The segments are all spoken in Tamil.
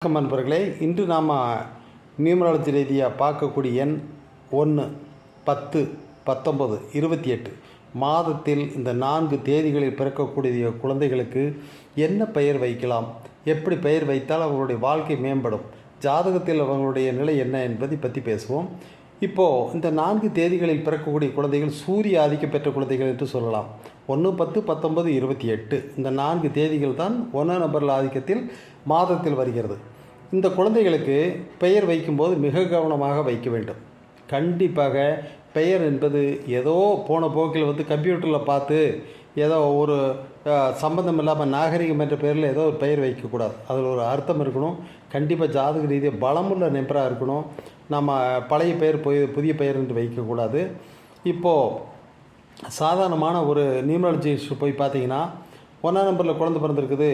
வணக்கம் நண்பர்களே. இன்று நாம் நியூமராலஜி ரீதியாக பார்க்கக்கூடிய எண் ஒன்று பத்து பத்தொம்பது இருபத்தி எட்டு. மாதத்தில் இந்த நான்கு தேதிகளில் பிறக்கக்கூடிய குழந்தைகளுக்கு என்ன பெயர் வைக்கலாம்? எப்படி பெயர் வைத்தால் அவர்களுடைய வாழ்க்கை மேம்படும்? ஜாதகத்தில் அவர்களுடைய நிலை என்ன என்பதை பற்றி பேசுவோம். இப்போது இந்த நான்கு தேதிகளில் பிறக்கக்கூடிய குழந்தைகள் சூரிய ஆதிக்கம் பெற்ற குழந்தைகள் என்று சொல்லலாம். ஒன்று பத்து பத்தொன்பது இருபத்தி எட்டு. இந்த நான்கு தேதிகள் தான் ஒன்றாம் நம்பர் ஆதிக்கத்தில் மாதத்தில் வருகிறது. இந்த குழந்தைகளுக்கு பெயர் வைக்கும்போது மிக கவனமாக வைக்க வேண்டும். கண்டிப்பாக பெயர் என்பது ஏதோ போன போக்கில் வந்து கம்ப்யூட்டரில் பார்த்து ஏதோ ஒரு அஹ், சம்பந்தம் இல்லாமல் நாகரிகம் என்ற பெயரில் ஏதோ ஒரு பெயர் வைக்கக்கூடாது. அதில் ஒரு அர்த்தம் இருக்கணும். கண்டிப்பாக ஜாதக ரீதியாக பலமுள்ள நெம்பராக இருக்கணும். நம்ம பழைய பெயர் புதிய புதிய பெயர் என்று வைக்கக்கூடாது. இப்போது சாதாரணமான ஒரு நியூமராலஜிஸ்ட் போய் பார்த்தீங்கன்னா ஒன்றாம் நம்பரில் குழந்தை பிறந்திருக்குது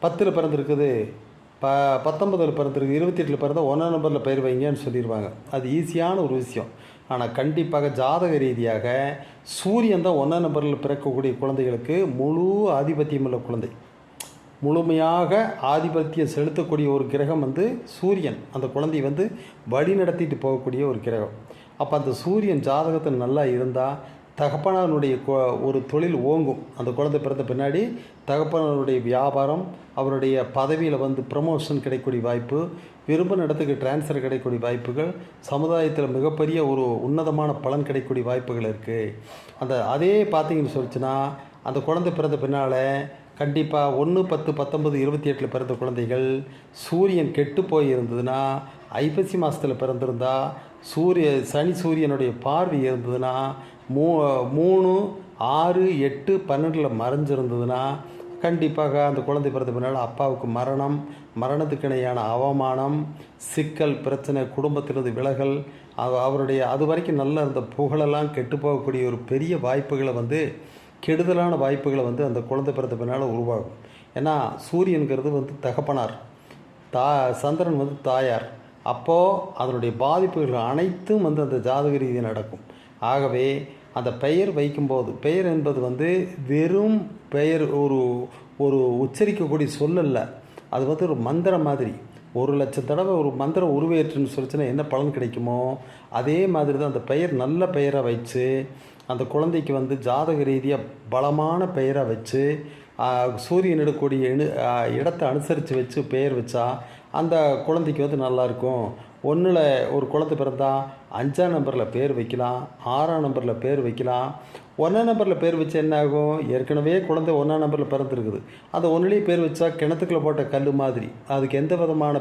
பத்தில் பிறந்திருக்குது ப பத்தொன்பதில் பிறந்திருக்கு இருபத்தி எட்டில் பிறந்த ஒன்றாம் நம்பரில் பெயர் வைங்கன்னு சொல்லிடுவாங்க அது ஈஸியான ஒரு விஷயம். ஆனால் கண்டிப்பாக ஜாதக ரீதியாக சூரியன் தான் ஒன்றாம் நம்பரில் பிறக்கக்கூடிய குழந்தைகளுக்கு முழு ஆதிபத்தியம் உள்ள குழந்தை. முழுமையாக ஆதிபத்தியம் செலுத்தக்கூடிய ஒரு கிரகம் வந்து சூரியன். அந்த குழந்தை வந்து வழி நடத்திட்டு போகக்கூடிய ஒரு கிரகம். அப்போ அந்த சூரியன் ஜாதகத்தில் நல்லா இருந்தால் தகப்பனாருடைய ஒரு தொழில் ஓங்கும். அந்த குழந்தை பிறந்த பின்னாடி தகப்பனாருடைய வியாபாரம் அவருடைய பதவியில் வந்து ப்ரமோஷன் கிடைக்கக்கூடிய வாய்ப்பு விரும்பின இடத்துக்கு டிரான்ஸ்ஃபர் கிடைக்கக்கூடிய வாய்ப்புகள் சமுதாயத்தில் மிகப்பெரிய ஒரு உன்னதமான பலன் கிடைக்கக்கூடிய வாய்ப்புகள் இருக்குது அந்த அதே பார்த்தீங்கன்னு சொல்லிச்சுன்னா அந்த குழந்தை பிறந்த பின்னால் கண்டிப்பாக ஒன்று பத்து பத்தொன்பது இருபத்தி எட்டில் பிறந்த குழந்தைகள் சூரியன் கெட்டு போய் இருந்ததுன்னா ஐப்பசி மாதத்தில் பிறந்திருந்தா சூரிய சனி சூரியனுடைய பார்வை இருந்ததுன்னா மூ மூணு ஆறு எட்டு பன்னெண்டில் மறைஞ்சிருந்ததுன்னா கண்டிப்பாக அந்த குழந்தை பிறந்த பின்னால் அப்பாவுக்கு மரணம் மரணத்துக்கிணையான அவமானம் சிக்கல் பிரச்சனை குடும்பத்திலிருந்து விலகல் அவ- அவருடைய அது வரைக்கும் நல்லா இருந்த புகழெல்லாம் கெட்டு போகக்கூடிய ஒரு பெரிய வாய்ப்புகளை வந்து கெடுதலான வாய்ப்புகளை வந்து அந்த குழந்தை பிறந்த பின்னால் உருவாகும். ஏன்னா சூரியனுங்கிறது வந்து தகப்பனார். தா சந்திரன் வந்து தாயார். அப்போது அதனுடைய பாதிப்புகள் அனைத்தும் வந்து அந்த ஜாதக ரீதியாக நடக்கும். ஆகவே அந்த பெயர் வைக்கும்போது பெயர் என்பது வந்து வெறும் பெயர் ஒரு ஒரு உச்சரிக்கக்கூடிய சொல்லல்ல. அது வந்து ஒரு மந்திரம் மாதிரி. ஒரு லட்சம் தடவை ஒரு மந்திரம் உருவேற்றுன்னு சொல்லிச்சுன்னா என்ன பலன் கிடைக்குமோ? அதே மாதிரி தான் அந்த பெயர் நல்ல பெயரை வச்சு அந்த குழந்தைக்கு வந்து ஜாதக ரீதியாக பலமான பெயரை வச்சு சூரியனிடக்கூடிய சூரியன் இணு இடத்தை அனுசரித்து வச்சு பெயர் வச்சா அந்த குழந்தைக்கு வந்து நல்லாயிருக்கும். ஒன்றில் ஒரு குழந்தை பிறந்தால் அஞ்சாம் நம்பரில் பேர் வைக்கலாம் ஆறாம் நம்பரில் பேர் வைக்கலாம். ஒன்றாம் நம்பரில் பேர் வச்சு என்ன ஆகும்? ஏற்கனவே குழந்தை ஒன்றாம் நம்பரில் பிறந்திருக்குது. அந்த ஒன்றுலேயே பேர் வச்சா கிணத்துக்குள்ள போட்ட கல் மாதிரி. அதுக்கு எந்த விதமான